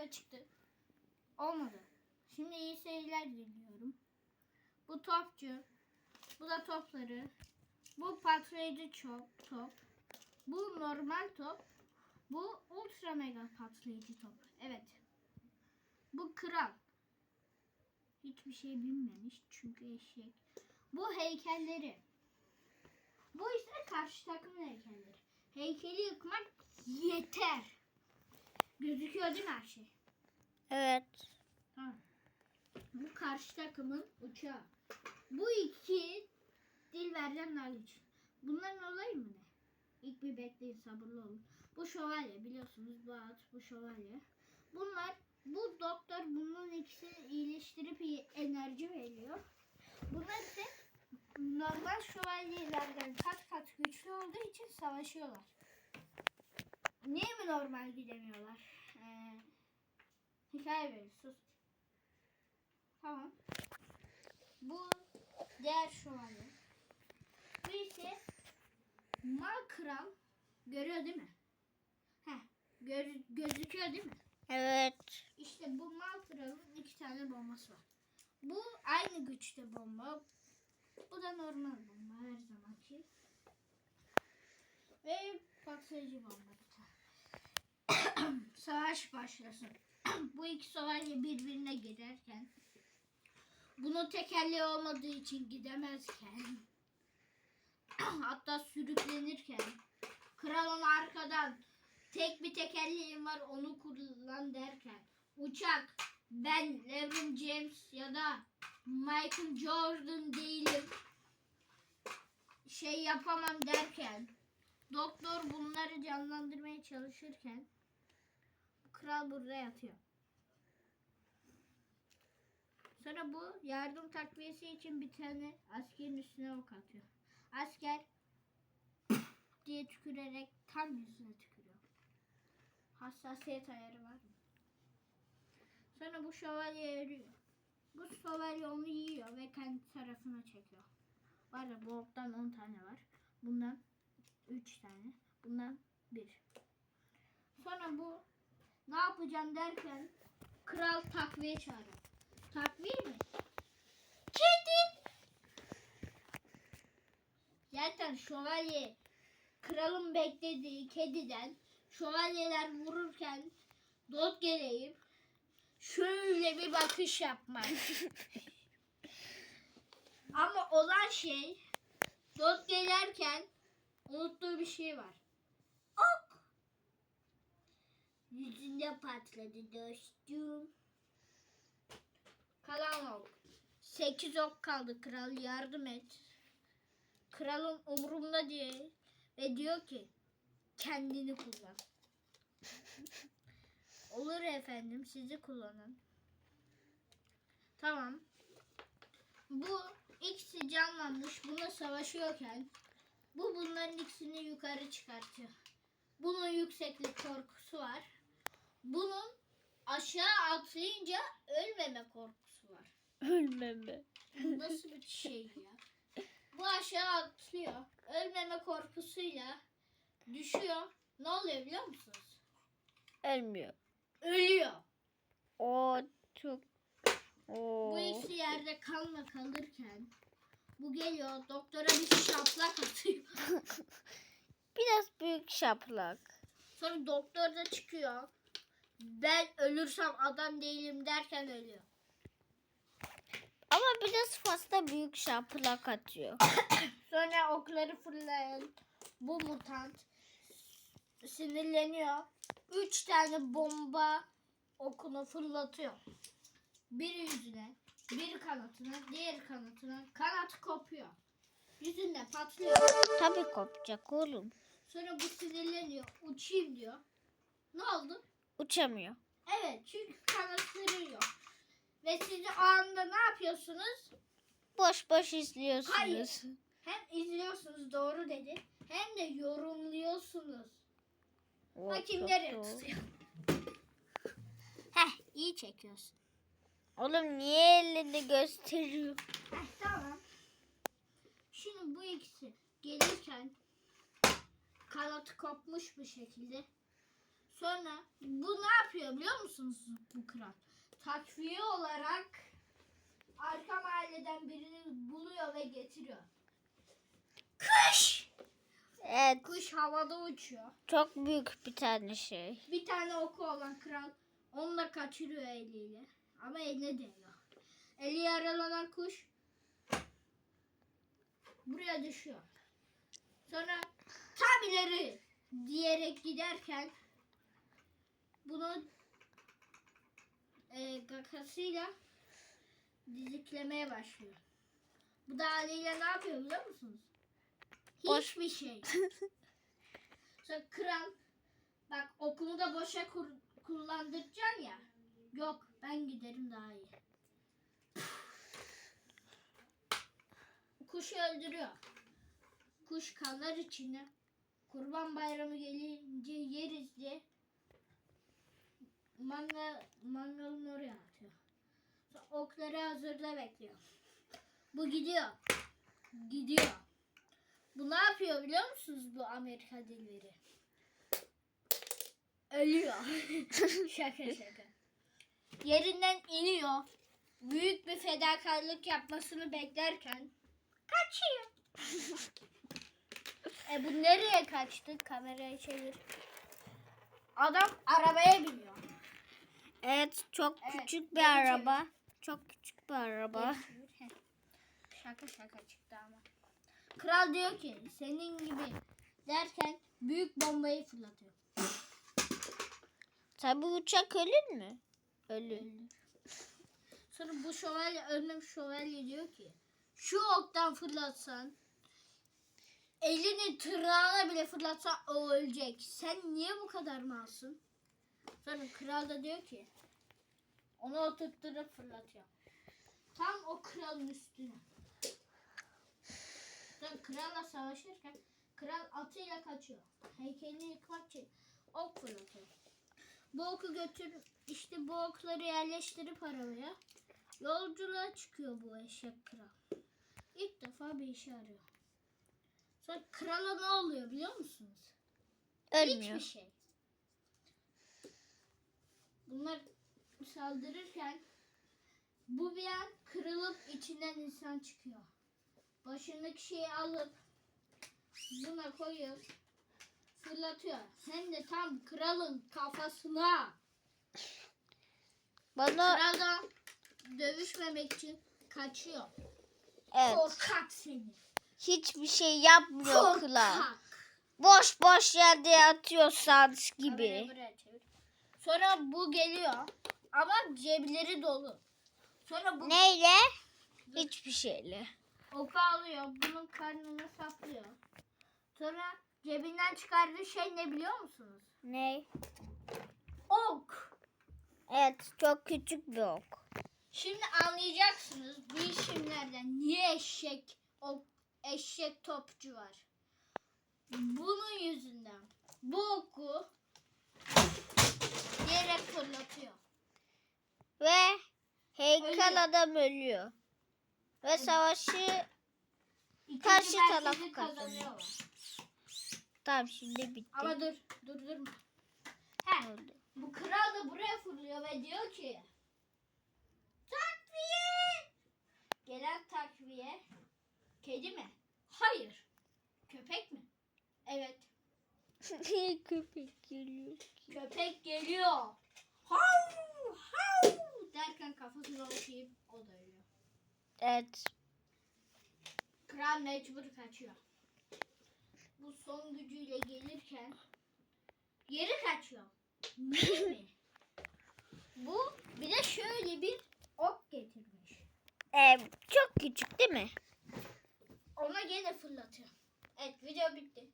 video çıktı. Olmadı. Şimdi iyi seyirler diliyorum. Bu topçu. Bu da topları. Bu patlayıcı çok top. Bu normal top. Bu ultra mega patlayıcı top. Evet. Bu kral. Hiçbir şey bilmemiş çünkü eşek. Bu heykelleri. Bu ise karşı takımın heykelleri. Heykeli yıkmak yeter. Gözüküyor değil mi her şey? Evet. Tamam. Bu karşı takımın uçağı. Bu iki dil vereceğim daha güç. Bunların olayı mı ne? İlk bir bekleyin sabırlı olun. Bu şövalye biliyorsunuz bu at bu şövalye. Bunlar bu doktor bunların ikisini iyileştirip iyi enerji veriyor. Bunlar ise normal şövalyelerden kat kat güçlü olduğu için savaşıyorlar. Niye mi normal gidemiyorlar? Ee, hikaye verir sus. Tamam. Bu diğer şövalye. Bu ise mal kral. Görüyor değil mi? Heh, gör- gözüküyor değil mi? Evet. İşte bu mal kralın iki tane bombası var. Bu aynı güçte bomba. Bu da normal bomba her zamanki. Ve patlayıcı bomba. Savaş başlasın. bu iki şövalye birbirine giderken bunun tekerleği olmadığı için gidemezken hatta sürüklenirken kral onu arkadan tek bir tekerleğim var onu kullan derken uçak ben LeBron James ya da Michael Jordan değilim şey yapamam derken doktor bunları canlandırmaya çalışırken kral burada yatıyor. Sonra bu yardım takviyesi için bir tane askerin üstüne ok atıyor. Asker diye tükürerek tam yüzüne tükürüyor. Hassasiyet ayarı var mı? Sonra bu şövalye eriyor. Bu şövalye onu yiyor ve kendi tarafına çekiyor. Var ya oktan 10 tane var. Bundan 3 tane. Bundan 1. Sonra bu ne yapacağım derken kral takviye çağırıyor. Takviye mi? Kedi. Zaten şövalye kralın beklediği kediden şövalyeler vururken dot geleyip şöyle bir bakış yapmak. Ama olan şey dot gelerken unuttuğu bir şey var. Ok. Yüzünde patladı dostum. Kalan ok. Sekiz ok kaldı kral yardım et. Kralın umurumda diye ve diyor ki kendini kullan. Olur efendim sizi kullanın. Tamam. Bu ikisi canlanmış buna savaşıyorken bu bunların ikisini yukarı çıkartıyor. Bunun yükseklik korkusu var. Bunun aşağı atlayınca ölmeme korkusu var. Ölmeme. Bu Nasıl bir şey ya? Bu aşağı atlıyor. Ölmeme korkusuyla düşüyor. Ne oluyor biliyor musunuz? Ölmüyor. Ölüyor. O çok. Oo. Bu ikisi yerde kanla kalırken bu geliyor doktora bir şaplak atıyor. Biraz büyük şaplak. Sonra doktor da çıkıyor. Ben ölürsem adam değilim derken ölüyor. Ama biraz fazla büyük şaplak atıyor. Sonra okları fırlayan bu mutant sinirleniyor. Üç tane bomba okunu fırlatıyor. Bir yüzüne, bir kanatına, diğer kanatına. Kanat kopuyor. Yüzünde patlıyor. Tabii kopacak oğlum. Sonra bu sinirleniyor. Uçayım diyor. Ne oldu? Uçamıyor. Evet çünkü kanatları yok. Ve siz o anda ne yapıyorsunuz? Boş boş izliyorsunuz. Hayır. Hem izliyorsunuz doğru dedi. Hem de yorumluyorsunuz. Çok nereye doğru. tutuyor. Heh iyi çekiyorsun. Oğlum niye elini gösteriyor? Heh tamam. Şimdi bu ikisi gelirken kanatı kopmuş bu şekilde. Sonra bu ne yapıyor biliyor musunuz bu kral? Takviye olarak arka mahalleden birini buluyor ve getiriyor. Kuş! Evet. Kuş havada uçuyor. Çok büyük bir tane şey. Bir tane oku olan kral onunla kaçırıyor eliyle. Ama eline değiyor. Eli yaralanan kuş buraya düşüyor. Sonra tam ileri diyerek giderken bunu e, gakasıyla diziklemeye başlıyor. Bu da haliyle ne yapıyor biliyor musunuz? Boş. Hiçbir şey. Sonra kral bak okumu da boşa kur, kullandıracaksın ya. Yok ben giderim daha iyi. Kuşu öldürüyor. Kuş kanlar içinde. Kurban bayramı gelince yeriz diye mangal, mangalın oraya atıyor. Sonra okları hazırda bekliyor. Bu gidiyor. Gidiyor. Bu ne yapıyor biliyor musunuz bu Amerika dilleri? Ölüyor. şaka şaka. Yerinden iniyor. Büyük bir fedakarlık yapmasını beklerken kaçıyor. e bu nereye kaçtı? Kamerayı çevir. Adam arabaya biniyor. Evet çok Evet, küçük bir çevir. araba. Çok küçük bir araba. Şaka şaka çıktı ama. Kral diyor ki senin gibi derken büyük bombayı fırlatıyor. Tabi uçak ölür mü? Ölür. Sonra bu şövalye ölmemiş şövalye diyor ki şu oktan fırlatsan elini tırnağına bile fırlatsan o ölecek. Sen niye bu kadar malsın? Sonra kral da diyor ki onu oturtturup fırlatıyor. Tam o kralın üstüne. Sonra kralla savaşırken kral atıyla kaçıyor. Heykelini yıkmak için ok fırlatıyor. Bu oku götür işte bu okları yerleştirip arabaya yolculuğa çıkıyor bu eşek kral. İlk defa bir işe arıyor. Sonra krala ne oluyor biliyor musunuz? Ölmüyor. Hiçbir şey. Bunlar saldırırken bu bir an kırılıp içinden insan çıkıyor. Başındaki şeyi alıp buna koyup fırlatıyor. Hem de tam kralın kafasına. Bana Kral da dövüşmemek için kaçıyor. evet, Korkak seni. hiçbir şey yapmıyor kral. Korkak. Boş boş yerde yatıyor sans Kamerayı gibi. buraya çevir. Sonra bu geliyor ama cepleri dolu. Sonra bu Neyle? Hiçbir şeyle. oku alıyor, bunun karnına saplıyor. Sonra cebinden çıkardığı şey ne biliyor musunuz? Ne? Ok. Evet çok küçük bir ok. Şimdi anlayacaksınız bu işimlerden niye eşek ok, eşek topçu var. Bunun yüzünden bu oku yere fırlatıyor. Ve heykel Ölüyor. adam ölüyor. Ve savaşı İkinci Karşı merkezi taraf kazanıyor. kazanıyorlar. tam şimdi bitti. Ama dur, dur durma. He, Oldu. bu kral da buraya fırlıyor ve diyor ki Takviye! Gelen takviye kedi mi? Hayır. Köpek mi? Evet. Niye köpek geliyor? Köpek geliyor. Hav! Hav! Derken kafasını okuyup o da ölüyor. Evet. Kral mecbur kaçıyor. Bu son gücüyle gelirken geri kaçıyor. Niye mi? Bu bir de şöyle bir ok getirmiş. Ee, çok küçük değil mi? Ona gene fırlatıyor. Evet video bitti.